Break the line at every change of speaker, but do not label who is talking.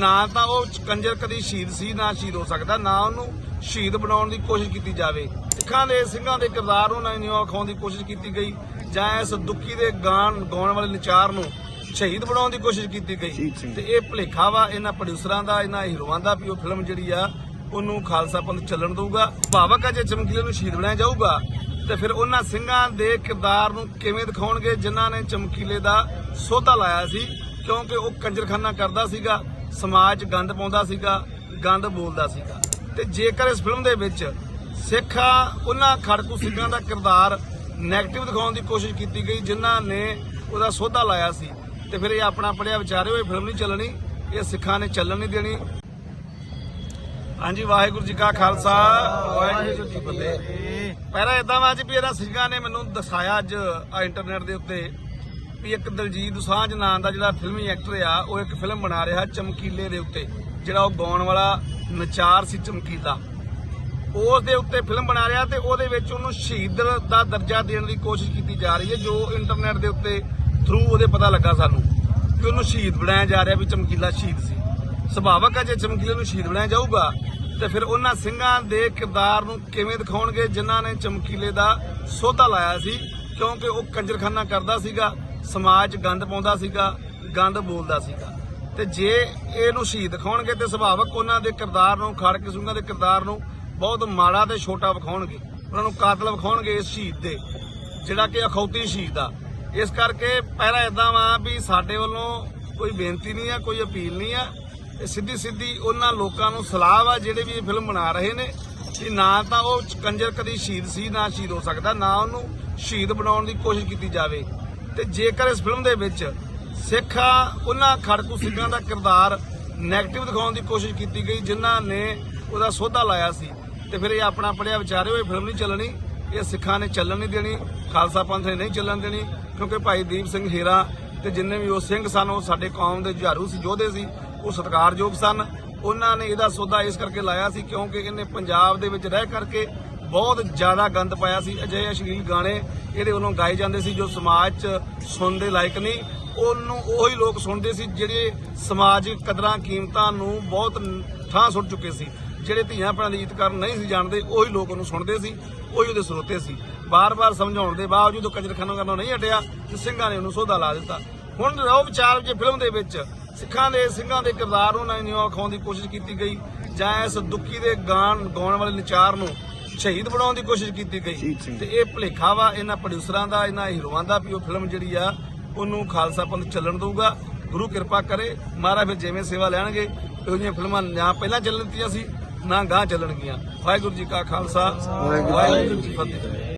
ਨਾ ਤਾਂ ਉਹ ਕੰਜਰ ਕਦੀ ਸ਼ਹੀਦ ਸੀ ਨਾ ਸ਼ਹੀਦ ਹੋ ਸਕਦਾ ਨਾ ਉਹਨੂੰ ਸ਼ਹੀਦ ਬਣਾਉਣ ਦੀ ਕੋਸ਼ਿਸ਼ ਕੀਤੀ ਜਾਵੇ। ਸਿੱਖਾਂ ਦੇ ਸਿੰਘਾਂ ਦੇ ਕਿਰਦਾਰ ਨੂੰ ਨਿਉ ਖਾਉਣ ਦੀ ਕੋਸ਼ਿਸ਼ ਕੀਤੀ ਗਈ ਜਾਂ ਇਸ ਦੁੱਖੀ ਦੇ ਗਾਣ ਗਾਉਣ ਵਾਲੇ ਨਚਾਰ ਨੂੰ ਸ਼ਹੀਦ ਬਣਾਉਣ ਦੀ ਕੋਸ਼ਿਸ਼ ਕੀਤੀ ਗਈ। ਤੇ ਇਹ ਭੁਲੇਖਾ ਵਾ ਇਹਨਾਂ ਪ੍ਰੋਡਿਊਸਰਾਂ ਦਾ ਇਹਨਾਂ ਹੀਰੋਆਂ ਦਾ ਵੀ ਉਹ ਫਿਲਮ ਜਿਹੜੀ ਆ ਉਹਨੂੰ ਖਾਲਸਾ ਪੰਥ ਚੱਲਣ ਦਊਗਾ। ਭਾਵਕ ਆ ਜੇ ਚਮਕੀਲੇ ਨੂੰ ਸ਼ਹੀਦ ਬਣਾਇਆ ਜਾਊਗਾ ਤੇ ਫਿਰ ਉਹਨਾਂ ਸਿੰਘਾਂ ਦੇ ਕਿਰਦਾਰ ਨੂੰ ਕਿਵੇਂ ਦਿਖਾਉਣਗੇ ਜਿਨ੍ਹਾਂ ਨੇ ਚਮਕੀਲੇ ਦਾ ਸੋਧਾ ਲਾਇਆ ਸੀ ਕਿਉਂਕਿ ਉਹ ਕੰਜਰਖਾਨਾ ਕਰਦਾ ਸੀਗਾ। ਸਮਾਜ 'ਚ ਗੰਦ ਪਾਉਂਦਾ ਸੀਗਾ, ਗੰਦ ਬੋਲਦਾ ਸੀਗਾ। ਤੇ ਜੇਕਰ ਇਸ ਫਿਲਮ ਦੇ ਵਿੱਚ ਸਿੱਖਾਂ, ਉਹਨਾਂ ਖੜਕੂ ਸਿੰਘਾਂ ਦਾ ਕਿਰਦਾਰ ਨੈਗੇਟਿਵ ਦਿਖਾਉਣ ਦੀ ਕੋਸ਼ਿਸ਼ ਕੀਤੀ ਗਈ, ਜਿਨ੍ਹਾਂ ਨੇ ਉਹਦਾ ਸੋਧਾ ਲਾਇਆ ਸੀ, ਤੇ ਫਿਰ ਇਹ ਆਪਣਾ ਪੜਿਆ, ਵਿਚਾਰਿਓ, ਇਹ ਫਿਲਮ ਨਹੀਂ ਚੱਲਣੀ, ਇਹ ਸਿੱਖਾਂ ਨੇ ਚੱਲਣ ਨਹੀਂ ਦੇਣੀ। ਹਾਂਜੀ, ਵਾਹਿਗੁਰੂ ਜੀ ਕਾ ਖਾਲਸਾ, ਵਾਹਿਗੁਰੂ ਜੀ ਕੀ ਫਤਿਹ। ਪਹਿਲਾਂ ਇਦਾਂ ਵਾ ਜੀ ਵੀ ਇਹਨਾਂ ਸਿੰਘਾਂ ਨੇ ਮੈਨੂੰ ਦਿਖਾਇਆ ਅੱਜ ਇੰਟਰਨੈਟ ਦੇ ਉੱਤੇ। ਵੀ ਇੱਕ ਦਲਜੀਤ ਦੋਸਾਂਝ ਨਾਂ ਦਾ ਜਿਹੜਾ ਫਿਲਮੀ ਐਕਟਰ ਆ, ਉਹ ਇੱਕ ਫਿਲਮ ਬਣਾ ਰਿਹਾ ਚਮਕੀਲੇ ਦੇ ਉੱਤੇ, ਜਿਹੜਾ ਉਹ ਗਾਉਣ ਵਾਲਾ ਨਚਾਰ ਸੀ ਚਮਕੀਲਾ। ਉਸ ਦੇ ਉੱਤੇ ਫਿਲਮ ਬਣਾ ਰਿਹਾ ਤੇ ਉਹਦੇ ਵਿੱਚ ਉਹਨੂੰ ਸ਼ਹੀਦ ਦਾ ਦਰਜਾ ਦੇਣ ਦੀ ਕੋਸ਼ਿਸ਼ ਕੀਤੀ ਜਾ ਰਹੀ ਹੈ, ਜੋ ਇੰਟਰਨੈਟ ਦੇ ਉੱਤੇ ਥਰੂ ਉਹਦੇ ਪਤਾ ਲੱਗਾ ਸਾਨੂੰ ਕਿ ਉਹਨੂੰ ਸ਼ਹੀਦ ਬਣਾਇਆ ਜਾ ਰਿਹਾ ਵੀ ਚਮਕੀਲਾ ਸ਼ਹੀਦ ਸੀ। ਸੁਭਾਵਕ ਹੈ ਜੇ ਚਮਕੀਲੇ ਨੂੰ ਸ਼ਹੀਦ ਬਣਾਇਆ ਜਾਊਗਾ, ਤੇ ਫਿਰ ਉਹਨਾਂ ਸਿੰਘਾਂ ਦੇ ਕਿਰਦਾਰ ਨੂੰ ਕਿਵੇਂ ਦਿਖਾਉਣਗੇ, ਜਿਨ੍ਹਾਂ ਨੇ ਚਮਕੀਲੇ ਦਾ ਸੋਧਾ ਲਾਇਆ ਸੀ, ਕਿਉਂਕਿ ਉਹ ਕੰਜਰਖਾਨਾ ਕਰਦਾ ਸੀਗਾ ਸਮਾਜ 'ਚ ਗੰਦ ਪਾਉਂਦਾ ਸੀਗਾ, ਗੰਦ ਬੋਲਦਾ ਸੀਗਾ। ਤੇ ਜੇ ਇਹਨੂੰ ਸ਼ਹੀਦ ਦਿਖਾਉਣਗੇ ਤੇ ਸੁਭਾਵਕ ਉਹਨਾਂ ਦੇ ਕਿਰਦਾਰ ਨੂੰ ਖੜਕ ਸਿੰਘਾਂ ਦੇ ਕਿਰਦਾਰ ਨੂੰ ਬਹੁਤ ਮਾੜਾ ਤੇ ਛੋਟਾ ਵਿਖਾਉਣਗੇ। ਉਹਨਾਂ ਨੂੰ ਕਾਤਲ ਵਿਖਾਉਣਗੇ ਇਸ ਸ਼ਹੀਦ ਦੇ, ਜਿਹੜਾ ਕਿ ਅਖੌਤੀ ਸ਼ਹੀਦ ਆ। ਇਸ ਕਰਕੇ ਪਹਿਲਾਂ ਇਦਾਂ ਵਾ ਵੀ ਸਾਡੇ ਵੱਲੋਂ ਕੋਈ ਬੇਨਤੀ ਨਹੀਂ ਆ, ਕੋਈ ਅਪੀਲ ਨਹੀਂ ਆ। ਇਹ ਸਿੱਧੀ ਸਿੱਧੀ ਉਹਨਾਂ ਲੋਕਾਂ ਨੂੰ ਸਲਾਹ ਵਾ ਜਿਹੜੇ ਵੀ ਇਹ ਫਿਲਮ ਬਣਾ ਰਹੇ ਨੇ ਕਿ ਨਾ ਤਾਂ ਉਹ ਕੰਜਰ ਕਦੀ ਸ਼ਹੀਦ ਸੀ, ਨਾ ਸ਼ਹੀਦ ਹੋ ਸਕਦਾ, ਨਾ ਉਹਨੂੰ ਸ਼ਹੀਦ ਬਣਾਉਣ ਦੀ ਕੋਸ਼ਿਸ਼ ਕੀਤੀ ਜਾਵੇ। ਤੇ ਜੇਕਰ ਇਸ ਫਿਲਮ ਦੇ ਵਿੱਚ ਸਿੱਖਾਂ ਉਹਨਾਂ ਖੜਕੂ ਸਿੰਘਾਂ ਦਾ ਕਿਰਦਾਰ ਨੈਗੇਟਿਵ ਦਿਖਾਉਣ ਦੀ ਕੋਸ਼ਿਸ਼ ਕੀਤੀ ਗਈ, ਜਿਨ੍ਹਾਂ ਨੇ ਉਹਦਾ ਸੋਧਾ ਲਾਇਆ ਸੀ, ਤੇ ਫਿਰ ਇਹ ਆਪਣਾ ਪੜਿਆ ਵਿਚਾਰਿਓ, ਇਹ ਫਿਲਮ ਨਹੀਂ ਚੱਲਣੀ, ਇਹ ਸਿੱਖਾਂ ਨੇ ਚੱਲਣ ਨਹੀਂ ਦੇਣੀ, ਖਾਲਸਾ ਪੰਥ ਨੇ ਨਹੀਂ ਚੱਲਣ ਦੇਣੀ, ਕਿਉਂਕਿ ਭਾਈ ਦੀਪ ਸਿੰਘ ਹੀਰਾ ਤੇ ਜਿੰਨੇ ਵੀ ਉਹ ਸਿੰਘ ਸਨ, ਉਹ ਸਾਡੇ ਕੌਮ ਦੇ ਜੁਝਾਰੂ ਸੀ, ਯੋਧੇ ਸੀ, ਉਹ ਸਤਿਕਾਰਯੋਗ ਸਨ। ਉਹਨਾਂ ਨੇ ਇਹਦਾ ਸੌਦਾ ਇਸ ਕਰਕੇ ਲਾਇਆ ਸੀ ਕਿਉਂਕਿ ਇਹਨੇ ਪੰਜਾਬ ਦੇ ਵਿੱਚ ਰਹਿ ਕਰਕੇ ਬਹੁਤ ਜ਼ਿਆਦਾ ਗੰਦ ਪਾਇਆ ਸੀ। ਅਜਿਹੇ ਅਸ਼ਲੀਲ ਗਾਣੇ ਇਹਦੇ ਵੱਲੋਂ ਗਾਏ ਜਾਂਦੇ ਸੀ ਜੋ ਸਮਾਜ 'ਚ ਸੁਣਦੇ ਲਾਇਕ ਨਹੀਂ। ਉਹਨੂੰ ਉਹੀ ਲੋਕ ਸੁਣਦੇ ਸੀ ਜਿਹੜੇ ਸਮਾਜਿਕ ਕਦਰਾਂ ਕੀਮਤਾਂ ਨੂੰ ਬਹੁਤ ਥਾਂ ਸੁੱਟ ਚੁੱਕੇ ਸੀ। ਜਿਹੜੇ ਧੀਆਂ ਭੈਣਾਂ ਦੀ ਇੱਜ਼ਤ ਕਰਨ ਨਹੀਂ ਸੀ ਜਾਣਦੇ, ਉਹੀ ਲੋਕ ਉਹਨੂੰ ਸੁਣਦੇ ਸੀ, ਉਹੀ ਉਹਦੇ ਸਰੋਤੇ ਸੀ। ਬਾਰ-ਬਾਰ ਸਮਝਾਉਣ ਦੇ ਬਾਵਜੂਦ ਉਹ ਕੰਜਰਖਾਨਾ ਕਰਨੋਂ ਨਹੀਂ ਹਟਿਆ ਤੇ ਸਿੰਘਾਂ ਨੇ ਉਹਨੂੰ ਸੋਧਾ ਲਾ ਦਿੱਤਾ। ਹੁਣ ਰਹੋ ਵਿਚਾਰ ਜੇ ਫਿਲਮ ਦੇ ਵਿੱਚ ਸਿੱਖਾਂ ਦੇ, ਸਿੰਘਾਂ ਦੇ ਕਿਰਦਾਰ ਨੂੰ ਨਿਉ ਖਾਉਣ ਦੀ ਕੋਸ਼ਿਸ਼ ਕੀਤੀ ਗਈ ਜਾਂ ਇਸ ਦੁੱਖੀ ਦੇ ਗਾਣ ਗਾਉਣ ਵਾਲੇ ਨਚਾਰ ਨੂੰ ਸ਼ਹੀਦ ਬਣਾਉਣ ਦੀ ਕੋਸ਼ਿਸ਼ ਕੀਤੀ ਗਈ। ਤੇ ਇਹ ਭੁਲੇਖਾ ਵਾ ਇਹਨਾਂ ਪ੍ਰੋਡਿਊਸਰਾਂ ਦਾ ਇਹਨਾਂ ਹੀਰੋਆਂ ਦਾ ਵੀ ਉਹ ਫਿਲਮ ਜਿਹੜੀ ਆ ਉਹਨੂੰ ਖਾਲਸਾ ਪੰਥ ਚੱਲਣ ਦਊਗਾ। ਗੁਰੂ ਕਿਰਪਾ ਕਰੇ ਮਹਾਰਾਜ ਫਿਰ ਜਿਵੇਂ ਸੇਵਾ ਲੈਣਗੇ ਇਹੋ ਜਿਹੀਆਂ ਫਿਲਮਾਂ ਨਾ ਪਹਿਲਾਂ ਚੱਲਣ ਦਿੱਤੀਆਂ ਸੀ ਨਾ ਗਾਂ ਚੱਲਣਗੀਆਂ। ਵਾਹਿਗੁਰੂ ਜੀ ਕਾ ਖਾਲਸਾ ਵਾਹਿਗੁਰੂ ਜੀ ਕੀ ਫਤਿਹ।